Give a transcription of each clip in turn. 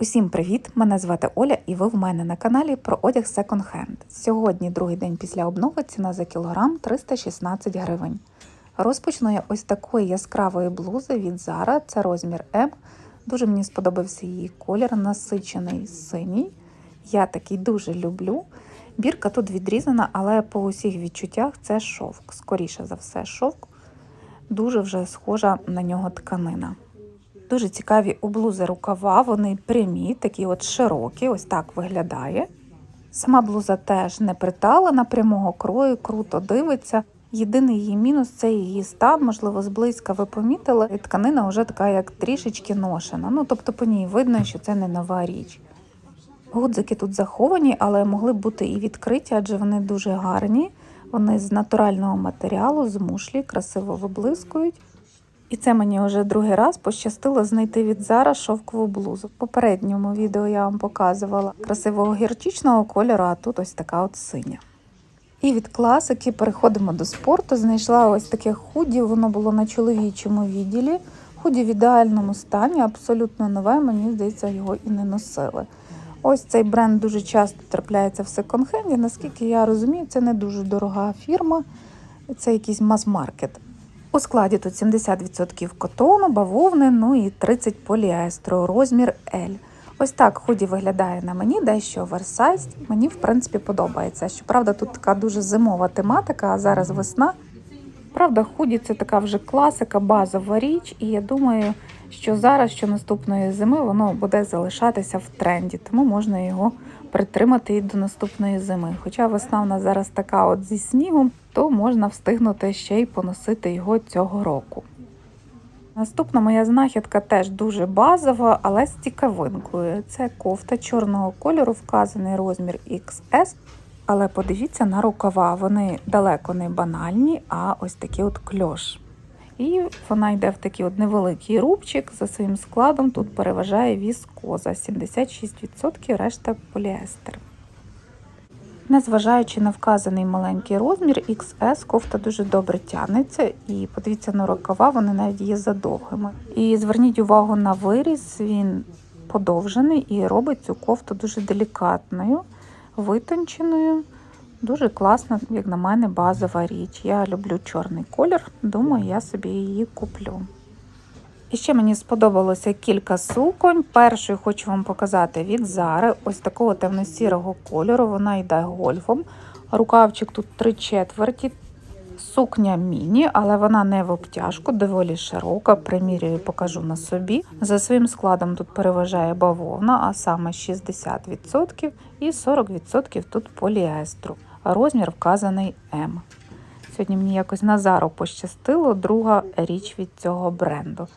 Усім привіт! Мене звати Оля, і ви в мене на каналі про одяг Second Hand. Сьогодні другий день після обнови ціна за кілограм 316 гривень. Розпочну я ось такої яскравої блузи від Zara, це розмір М. Дуже мені сподобався її колір, насичений синій. Я такий дуже люблю. Бірка тут відрізана, але по усіх відчуттях це шовк. Скоріше за все, шовк. Дуже вже схожа на нього тканина. Дуже цікаві у блузи рукава, вони прямі, такі от широкі, ось так виглядає. Сама блуза теж не приталена, прямого крою, круто дивиться. Єдиний її мінус це її стан, можливо, зблизька ви помітили. І тканина вже така, як трішечки ношена. Ну, тобто по ній видно, що це не нова річ. Гудзики тут заховані, але могли бути і відкриті, адже вони дуже гарні. Вони з натурального матеріалу, з мушлі, красиво виблискують. І це мені вже другий раз пощастило знайти від Зара шовкову блузу. В попередньому відео я вам показувала красивого гірчичного кольору, а тут ось така от синя. І від класики переходимо до спорту. Знайшла ось таке худі, воно було на чоловічому відділі. Худі в ідеальному стані, абсолютно нове, мені здається, його і не носили. Ось цей бренд дуже часто трапляється в секонд-хенді. Наскільки я розумію, це не дуже дорога фірма, це якийсь мас-маркет. У складі тут 70% котону, бавовни, ну і 30 поліестру, розмір L. Ось так худі виглядає на мені, дещо оверсайз. Мені, в принципі, подобається. Щоправда, тут така дуже зимова тематика, а зараз весна. Правда, худі це така вже класика, базова річ, і я думаю, що зараз, що наступної зими, воно буде залишатися в тренді, тому можна його притримати і до наступної зими. Хоча весна в нас зараз така от зі снігом, то можна встигнути ще й поносити його цього року. Наступна моя знахідка теж дуже базова, але з цікавинкою. Це кофта чорного кольору, вказаний розмір XS. Але подивіться на рукава, вони далеко не банальні, а ось такі от кльош. І вона йде в такий от невеликий рубчик за своїм складом. Тут переважає віскоза 76%, решта поліестер. Незважаючи на вказаний маленький розмір, XS кофта дуже добре тягнеться. І подивіться на рукава, вони навіть є задовгими. І зверніть увагу на виріз, він подовжений і робить цю кофту дуже делікатною, витонченою. Дуже класна, як на мене, базова річ. Я люблю чорний колір, думаю, я собі її куплю. І ще мені сподобалося кілька суконь. Першою хочу вам показати від Зари, ось такого темно-сірого кольору. Вона йде гольфом. Рукавчик тут три четверті. Сукня міні, але вона не в обтяжку, доволі широка. Примірюю, покажу на собі. За своїм складом тут переважає бавовна, а саме 60% і 40% тут поліестру. Розмір вказаний М. Сьогодні мені якось на Зару пощастило, друга річ від цього бренду.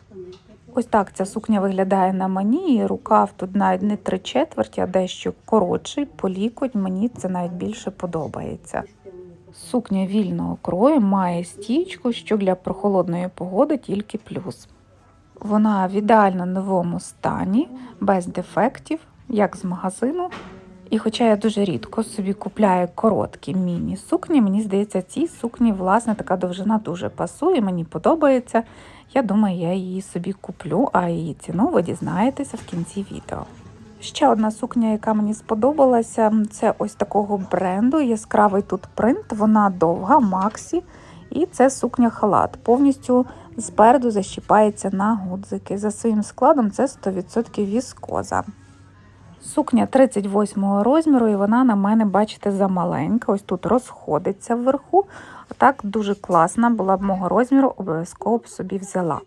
Ось так ця сукня виглядає на мені, і рукав тут навіть не три четверті, а дещо коротший, по лікоть. Мені це навіть більше подобається. Сукня вільного крою має стічку, що для прохолодної погоди тільки плюс. Вона в ідеально новому стані, без дефектів, як з магазину. І хоча я дуже рідко собі купляю короткі міні-сукні, мені здається, цій сукні, власне, така довжина дуже пасує, мені подобається. Я думаю, я її собі куплю, а її ціну ви дізнаєтеся в кінці відео. Ще одна сукня, яка мені сподобалася, це ось такого бренду. Яскравий тут принт, вона довга, Максі. І це сукня халат. Повністю спереду защіпається на гудзики. За своїм складом це 100% віскоза. Сукня 38 розміру, і вона на мене, бачите, замаленька. Ось тут розходиться вверху. Так дуже класна, була б мого розміру, обов'язково б собі взяла.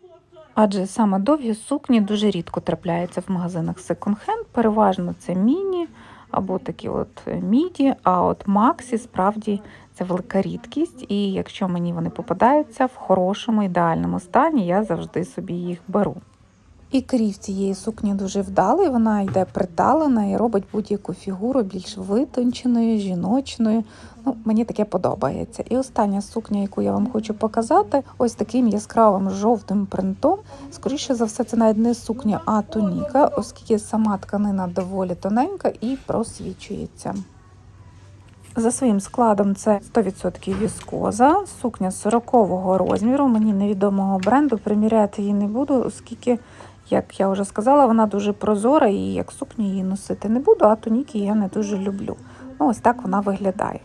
Адже саме довгі сукні дуже рідко трапляються в магазинах секонд-хенд. Переважно це міні або такі от міді, а от Максі справді це велика рідкість. І якщо мені вони попадаються в хорошому, ідеальному стані, я завжди собі їх беру. І крів цієї сукні дуже вдалий, вона йде приталена і робить будь-яку фігуру більш витонченою, жіночною. Ну, Мені таке подобається. І остання сукня, яку я вам хочу показати, ось таким яскравим жовтим принтом. Скоріше за все, це навіть не сукня, а туніка, оскільки сама тканина доволі тоненька і просвічується. За своїм складом це 100% віскоза, сукня 40-го розміру. Мені невідомого бренду приміряти її не буду, оскільки Як я вже сказала, вона дуже прозора і як сукню її носити не буду, а туніки я не дуже люблю. Ну, ось так вона виглядає.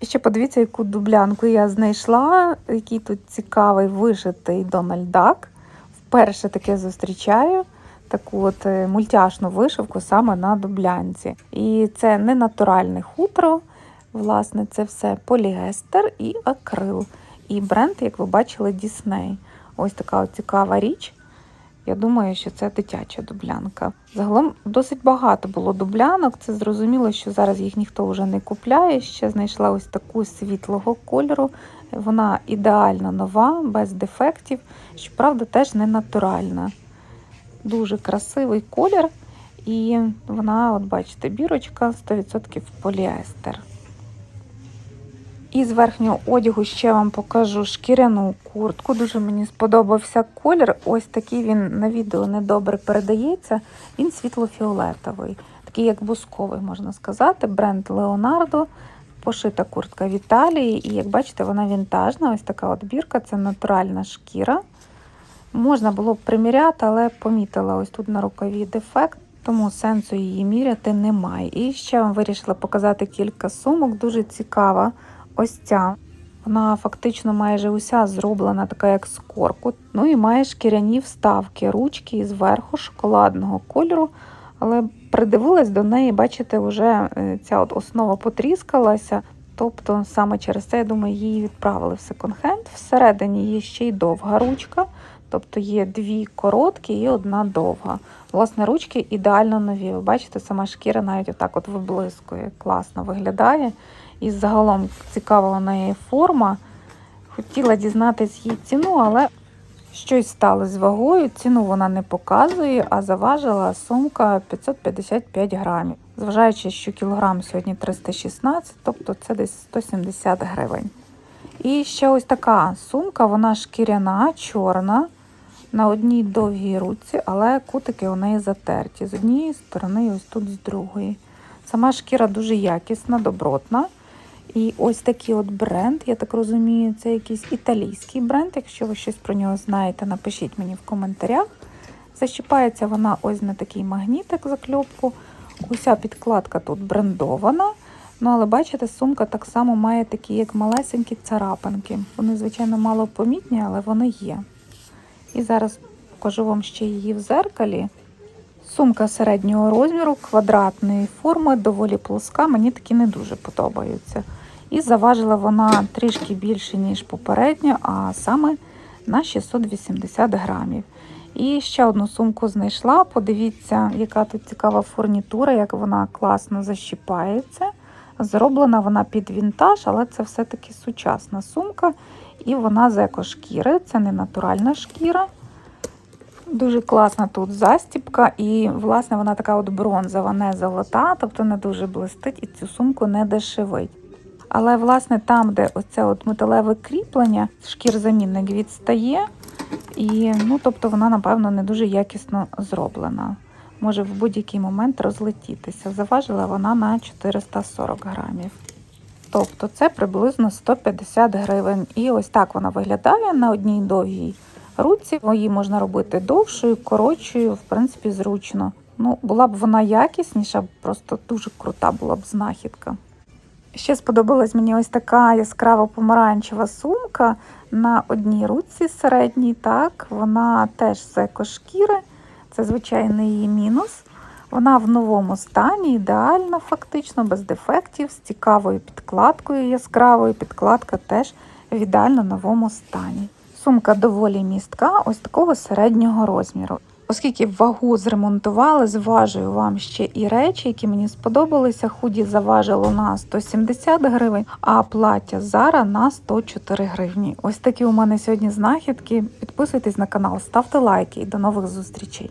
І ще подивіться, яку дублянку я знайшла, який тут цікавий вишитий Дональд Дак. Вперше таке зустрічаю таку от е, мультяшну вишивку саме на дублянці. І це не натуральне хутро, власне, це все поліестер і акрил. І бренд, як ви бачили, Дісней. Ось така от цікава річ. Я думаю, що це дитяча дублянка. Загалом досить багато було дублянок. Це зрозуміло, що зараз їх ніхто вже не купляє. Ще знайшла ось таку світлого кольору. Вона ідеально нова, без дефектів. Щоправда, теж не натуральна. Дуже красивий колір. І вона, от бачите, бірочка 100% поліестер. І з верхнього одягу ще вам покажу шкіряну куртку. Дуже мені сподобався колір. Ось такий він на відео недобре передається. Він світло-фіолетовий, такий як бусковий, можна сказати. Бренд Leonardo. Пошита куртка в Італії. І як бачите, вона вінтажна. Ось така от бірка, це натуральна шкіра. Можна було б приміряти, але помітила ось тут на рукаві дефект, тому сенсу її міряти немає. І ще вам вирішила показати кілька сумок. Дуже цікава. Ось ця. Вона фактично майже уся зроблена, така як з корку. Ну і має шкіряні вставки, ручки зверху шоколадного кольору. Але придивилась до неї, бачите, вже е, ця от основа потріскалася. Тобто саме через це, я думаю, її відправили в секонд-хенд. Всередині є ще й довга ручка, тобто є дві короткі і одна довга. Власне, ручки ідеально нові. Ви бачите, сама шкіра навіть отак от виблискує, класно виглядає. І загалом цікава у неї форма. Хотіла дізнатись її ціну, але щось стало з вагою. Ціну вона не показує, а заважила сумка 555 грамів. Зважаючи, що кілограм сьогодні 316, тобто це десь 170 гривень. І ще ось така сумка, вона шкіряна, чорна, на одній довгій руці, але кутики у неї затерті. З однієї сторони, і ось тут з другої. Сама шкіра дуже якісна, добротна. І ось такий от бренд, я так розумію, це якийсь італійський бренд. Якщо ви щось про нього знаєте, напишіть мені в коментарях. Защіпається вона ось на такий магнітик закльопку. Уся підкладка тут брендована. Ну, але бачите, сумка так само має такі, як малесенькі царапинки. Вони, звичайно, мало помітні, але вони є. І зараз покажу вам ще її в зеркалі. Сумка середнього розміру, квадратної форми, доволі плоска, мені такі не дуже подобаються. І заважила вона трішки більше, ніж попередньо, а саме на 680 грамів. І ще одну сумку знайшла. Подивіться, яка тут цікава фурнітура, як вона класно защіпається. Зроблена вона під вінтаж, але це все-таки сучасна сумка. І вона з екошкіри, це не натуральна шкіра. Дуже класна тут застіпка, і, власне, вона така от бронзова, не золота, тобто не дуже блистить і цю сумку не дешевить. Але, власне, там, де оце от металеве кріплення, шкір-замінник відстає, і, ну, тобто вона, напевно, не дуже якісно зроблена. Може в будь-який момент розлетітися. Заважила вона на 440 грамів. Тобто це приблизно 150 гривень. І ось так вона виглядає на одній довгій руці. Її можна робити довшою, коротшою, в принципі, зручно. Ну, була б вона якісніша, просто дуже крута була б знахідка. Ще сподобалась мені ось така яскрава помаранчева сумка на одній руці середній. Так, вона теж з екошкіри, це звичайний її мінус. Вона в новому стані, ідеальна, фактично, без дефектів, з цікавою підкладкою яскравою. Підкладка теж в ідеально новому стані. Сумка доволі містка, ось такого середнього розміру. Оскільки вагу зремонтували, зважую вам ще і речі, які мені сподобалися. Худі заважило на 170 гривень, а плаття Зара на 104 гривні. Ось такі у мене сьогодні знахідки. Підписуйтесь на канал, ставте лайки і до нових зустрічей.